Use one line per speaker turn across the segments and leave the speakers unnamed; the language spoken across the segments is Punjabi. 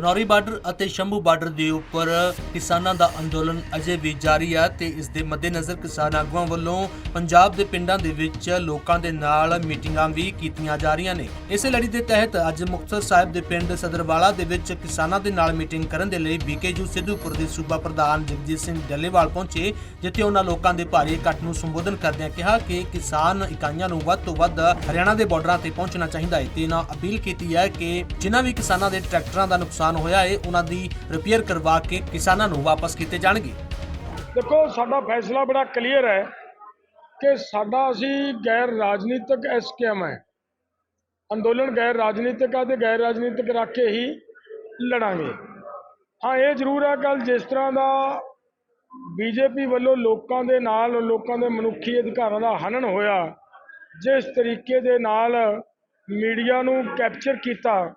ਖਨੌਰੀ ਬਾਰਡਰ ਅਤੇ ਸ਼ੰਭੂ ਬਾਰਡਰ ਦੇ ਉੱਪਰ ਕਿਸਾਨਾਂ ਦਾ ਅੰਦੋਲਨ ਅਜੇ ਵੀ ਜਾਰੀ ਹੈ ਤੇ ਇਸ ਦੇ ਮੱਦੇਨਜ਼ਰ ਕਿਸਾਨ ਆਗੂਆਂ ਵੱਲੋਂ ਪੰਜਾਬ ਦੇ ਪਿੰਡਾਂ ਦੇ ਵਿੱਚ ਲੋਕਾਂ ਦੇ ਨਾਲ ਮੀਟਿੰਗਾਂ ਵੀ ਕੀਤੀਆਂ ਜਾ ਰਹੀਆਂ ਨੇ। ਇਸੇ ਲੜੀ ਦੇ ਤਹਿਤ ਅੱਜ ਮੁਕਤਸਰ ਸਾਹਿਬ ਦੇ ਪਿੰਡ ਸਦਰਵਾਲਾ ਦੇ ਵਿੱਚ ਕਿਸਾਨਾਂ ਦੇ ਨਾਲ ਮੀਟਿੰਗ ਕਰਨ ਦੇ ਲਈ ਬੀਕੇਯੂ ਸਿੱਧੂਪੁਰ ਦੇ ਸੂਬਾ ਪ੍ਰਧਾਨ ਜਗਜੀਤ ਸਿੰਘ ਡੱਲੇਵਾਲ ਪਹੁੰਚੇ, ਜਿੱਥੇ ਉਹਨਾਂ ਲੋਕਾਂ ਦੇ ਭਾਰੀ ਇਕੱਠ ਨੂੰ ਸੰਬੋਧਨ ਕਰਦਿਆਂ ਕਿਹਾ ਕਿ ਕਿਸਾਨ ਇਕਾਈਆਂ ਨੂੰ ਵੱਧ ਤੋਂ ਵੱਧ ਹਰਿਆਣਾ ਦੇ ਬਾਰਡਰਾਂ ਤੇ ਪਹੁੰਚਣਾ ਚਾਹੀਦਾ ਹੈ ਤੇ ਇਹਨਾਂ ਅਪੀਲ ਕੀਤੀ ਹੈ ਕਿ ਜਿਨ੍ਹਾਂ ਵੀ ਕਿਸਾਨਾਂ ਦੇ ਟਰੈਕਟਰਾਂ ਦਾ ਨੁਕਸਾਨ ਹੋਇਆ ਹੈ ਉਹਨਾਂ ਦੀ ਰਿਪੇਅਰ ਕਰਵਾ ਕੇ ਕਿਸਾਨਾਂ ਨੂੰ ਵਾਪਸ ਕੀਤੇ ਜਾਣਗੇ।
ਦੇਖੋ, ਸਾਡਾ ਫੈਸਲਾ ਬੜਾ ਕਲੀਅਰ ਹੈ ਕਿ ਸਾਡਾ ਅਸੀਂ ਗੈਰ ਰਾਜਨੀਤਿਕ ਐਸਕੇਐਮ ਹੈ। ਅੰਦੋਲਨ ਗੈਰ ਰਾਜਨੀਤਿਕ ਹੈ ਤੇ ਗੈਰ ਰਾਜਨੀਤਿਕ ਰੱਖ ਕੇ ਹੀ ਲੜਾਂਗੇ। ਹਾਂ, ਇਹ ਜ਼ਰੂਰ ਹੈ ਕੱਲ ਜਿਸ ਤਰ੍ਹਾਂ ਦਾ ਬੀਜੇਪੀ ਵੱਲੋਂ ਲੋਕਾਂ ਦੇ ਨਾਲ, ਲੋਕਾਂ ਦੇ ਮਨੁੱਖੀ ਅਧਿਕਾਰਾਂ ਦਾ ਹਨਨ ਹੋਇਆ, ਜਿਸ ਤਰੀਕੇ ਦੇ ਨਾਲ ਮੀਡੀਆ ਨੂੰ ਕੈਪਚਰ ਕੀਤਾ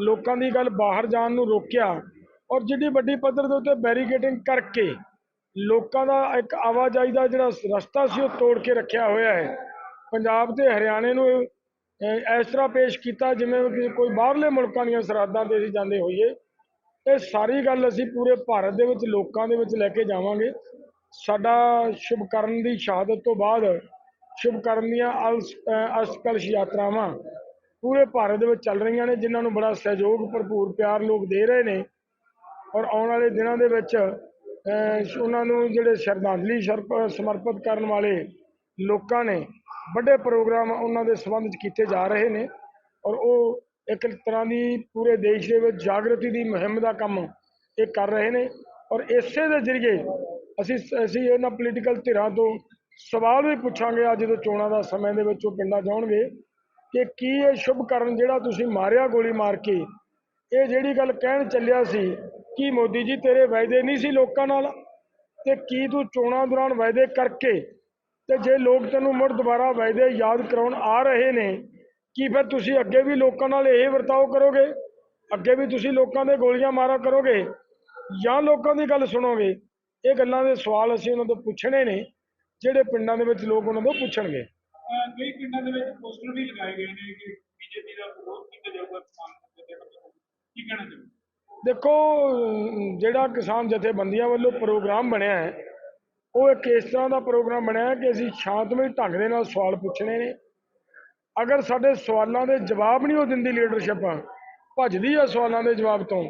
ਲੋਕਾਂ ਦੀ ਗੱਲ ਬਾਹਰ ਜਾਣ ਨੂੰ ਰੋਕਿਆ ਔਰ ਜਿਹੜੀ ਵੱਡੀ ਪੱਧਰ ਦੇ ਉੱਤੇ ਬੈਰੀਕੇਡਿੰਗ ਕਰਕੇ ਲੋਕਾਂ ਦਾ ਇੱਕ ਆਵਾਜਾਈ ਦਾ ਜਿਹੜਾ ਰਸਤਾ ਸੀ ਉਹ ਤੋੜ ਕੇ ਰੱਖਿਆ ਹੋਇਆ ਹੈ। ਪੰਜਾਬ ਤੇ ਹਰਿਆਣੇ ਨੂੰ ਇਸ ਤਰ੍ਹਾਂ ਪੇਸ਼ ਕੀਤਾ ਜਿਵੇਂ ਕੋਈ ਬਾਹਰਲੇ ਮੁਲਕਾਂ ਦੀਆਂ ਸਰਹੱਦਾਂ ਤੇ ਅਸੀਂ ਜਾਂਦੇ ਹੋਈਏ। ਇਹ ਸਾਰੀ ਗੱਲ ਅਸੀਂ ਪੂਰੇ ਭਾਰਤ ਦੇ ਵਿੱਚ ਲੋਕਾਂ ਦੇ ਵਿੱਚ ਲੈ ਕੇ ਜਾਵਾਂਗੇ। ਸਾਡਾ ਸ਼ੁਭਕਰਨ ਦੀ ਸ਼ਹਾਦਤ ਤੋਂ ਬਾਅਦ ਸ਼ੁਭਕਰਨ ਦੀਆਂ ਅਲਸ- ਅਹ, ਅਸਕਲਸ਼ ਯਾਤਰਾਵਾਂ ਪੂਰੇ ਭਾਰਤ ਦੇ ਵਿੱਚ ਚੱਲ ਰਹੀਆਂ ਨੇ, ਜਿਨ੍ਹਾਂ ਨੂੰ ਬੜਾ ਸਹਿਯੋਗ, ਭਰਪੂਰ ਪਿਆਰ ਲੋਕ ਦੇ ਰਹੇ ਨੇ। ਔਰ ਆਉਣ ਵਾਲੇ ਦਿਨਾਂ ਦੇ ਵਿੱਚ ਉਹਨਾਂ ਨੂੰ ਜਿਹੜੇ ਸ਼ਰਧਾਂਜਲੀ ਸ਼ਰਪ- ਸਮਰਪਿਤ ਕਰਨ ਵਾਲੇ ਲੋਕਾਂ ਨੇ, ਵੱਡੇ ਪ੍ਰੋਗਰਾਮ ਉਹਨਾਂ ਦੇ ਸੰਬੰਧ ਚ ਕੀਤੇ ਜਾ ਰਹੇ ਨੇ। ਔਰ ਉਹ ਇੱਕ ਤਰ੍ਹਾਂ ਦੀ ਪੂਰੇ ਦੇਸ਼ ਦੇ ਵਿੱਚ ਜਾਗਰਤੀ ਦੀ ਮੁਹਿੰਮ ਦਾ ਕੰਮ ਇਹ ਕਰ ਰਹੇ ਨੇ। ਔਰ ਇਸੇ ਦੇ ਜ਼ਰੀਏ ਅਸੀਂ ਅਸੀਂ ਇਹਨਾਂ ਪੋਲੀਟੀਕਲ ਧਿਰਾਂ ਤੋਂ ਸਵਾਲ ਵੀ ਪੁੱਛਾਂਗੇ ਅੱਜ ਜਦੋਂ ਚੋਣਾਂ ਦਾ ਸਮੇਂ ਦੇ ਵਿੱਚ ਉਹ ਪਿੰਡਾਂ ਜਾਣਗੇ ਕਿ ਕੀ ਇਹ ਸ਼ੁਭ ਕਰਨ ਜਿਹੜਾ ਤੁਸੀਂ ਮਾਰਿਆ ਗੋਲੀ ਮਾਰ ਕੇ, ਇਹ ਜਿਹੜੀ ਗੱਲ ਕਹਿਣ ਚੱਲਿਆ ਸੀ, ਕਿ ਮੋਦੀ ਜੀ ਤੇਰੇ ਵਾਅਦੇ ਨਹੀਂ ਸੀ ਲੋਕਾਂ ਨਾਲ? ਤੇ ਕੀ ਤੂੰ ਚੋਣਾਂ ਦੌਰਾਨ ਵਾਅਦੇ ਕਰਕੇ ਤੇ ਜੇ ਲੋਕ ਤੈਨੂੰ ਮੁੜ ਦੁਬਾਰਾ ਵਾਅਦੇ ਯਾਦ ਕਰਾਉਣ ਆ ਰਹੇ ਨੇ, ਕੀ ਫਿਰ ਤੁਸੀਂ ਅੱਗੇ ਵੀ ਲੋਕਾਂ ਨਾਲ ਇਹ ਵਰਤਾਓ ਕਰੋਗੇ? ਅੱਗੇ ਵੀ ਤੁਸੀਂ ਲੋਕਾਂ ਦੇ ਗੋਲੀਆਂ ਮਾਰਾ ਕਰੋਗੇ? ਜਾਂ ਲੋਕਾਂ ਦੀ ਗੱਲ ਸੁਣੋਗੇ? ਇਹ ਗੱਲਾਂ ਦੇ ਸਵਾਲ ਅਸੀਂ ਉਹਨਾਂ ਤੋਂ ਪੁੱਛਣੇ ਨੇ, ਜਿਹੜੇ ਪਿੰਡਾਂ ਦੇ ਵਿੱਚ ਲੋਕ ਉਹਨਾਂ ਤੋਂ ਪੁੱਛਣਗੇ।
ਕਈ ਪਿੰਡਾਂ ਦੇ ਵਿੱਚ ਪੋਸਟਰ ਵੀ ਲਗਾਏ ਗਏ ਨੇ ਕਿ ਬੀਜੇਪੀ ਦਾ ਵਿਰੋਧ ਕੀਤਾ ਜਾਊਗਾ ਕਿਸਾਨ ਜਥੇ ਕੀ ਕਹਿਣਾ ਚਾਹੁੰਦੇ
ਦੇਖੋ, ਜਿਹੜਾ ਕਿਸਾਨ ਜਥੇਬੰਦੀਆਂ ਵੱਲੋਂ ਪ੍ਰੋਗਰਾਮ ਬਣਿਆ ਹੈ, ਉਹ ਇੱਕ ਇਸ ਤਰ੍ਹਾਂ ਦਾ ਪ੍ਰੋਗਰਾਮ ਬਣਿਆ ਹੈ ਕਿ ਅਸੀਂ ਸ਼ਾਂਤਮਈ ਢੰਗ ਦੇ ਨਾਲ ਸਵਾਲ ਪੁੱਛਣੇ ਨੇ। ਅਗਰ ਸਾਡੇ ਸਵਾਲਾਂ ਦੇ ਜਵਾਬ ਨਹੀਂ ਉਹ ਦਿੰਦੀ ਲੀਡਰਸ਼ਿਪ ਭੱਜਦੀ ਆ ਸਵਾਲਾਂ ਦੇ ਜਵਾਬ ਤੋਂ,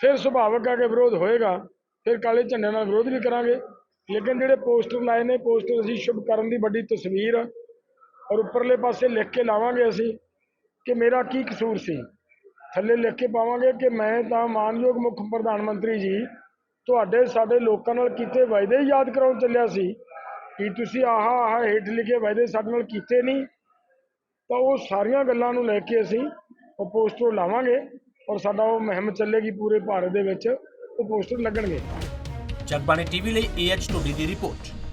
ਫਿਰ ਸੁਭਾਵਕ ਆ ਕਿ ਵਿਰੋਧ ਹੋਏਗਾ, ਫਿਰ ਕਾਲੇ ਝੰਡੇ ਨਾਲ ਵਿਰੋਧ ਵੀ ਕਰਾਂਗੇ। ਲੇਕਿਨ ਜਿਹੜੇ ਪੋਸਟਰ ਲਾਏ ਨੇ, ਪੋਸਟਰ ਅਸੀਂ ਸ਼ੁਭ ਕਰਨ ਦੀ ਵੱਡੀ ਤਸਵੀਰ ਔਰ ਉੱਪਰਲੇ ਪਾਸੇ ਲਿਖ ਕੇ ਲਾਵਾਂਗੇ ਅਸੀਂ ਕਿ ਮੇਰਾ ਕੀ ਕਸੂਰ ਸੀ। ਥੱਲੇ ਲਿਖ ਕੇ ਪਾਵਾਂਗੇ ਕਿ ਮੈਂ ਤਾਂ ਮਾਨਯੋਗ ਮੁੱਖ ਪ੍ਰਧਾਨ ਮੰਤਰੀ ਜੀ, ਤੁਹਾਡੇ, ਸਾਡੇ ਲੋਕਾਂ ਨਾਲ ਕੀਤੇ ਵਾਅਦੇ ਹੀ ਯਾਦ ਕਰਾਉਣ ਚੱਲਿਆ ਸੀ। ਕਿ ਤੁਸੀਂ ਆਹ ਆਹ ਹੇਠ ਲਿਖੇ ਵਾਅਦੇ ਸਾਡੇ ਨਾਲ ਕੀਤੇ ਨਹੀਂ? ਤਾਂ ਉਹ ਸਾਰੀਆਂ ਗੱਲਾਂ ਨੂੰ ਲੈ ਕੇ ਅਸੀਂ ਉਹ ਪੋਸਟਰ ਲਾਵਾਂਗੇ ਔਰ ਸਾਡਾ ਉਹ ਮੁਹਿੰਮ ਚੱਲੇਗੀ ਪੂਰੇ ਭਾਰਤ ਦੇ ਵਿੱਚ। ਉਹ ਪੋਸਟਰ ਲੱਗਣਗੇ।
ਜਗਬਾਣੀ ਟੀਵੀ ਲਈ ਏਐਚ ਟੋਡੀ ਦੀ ਰਿਪੋਰਟ।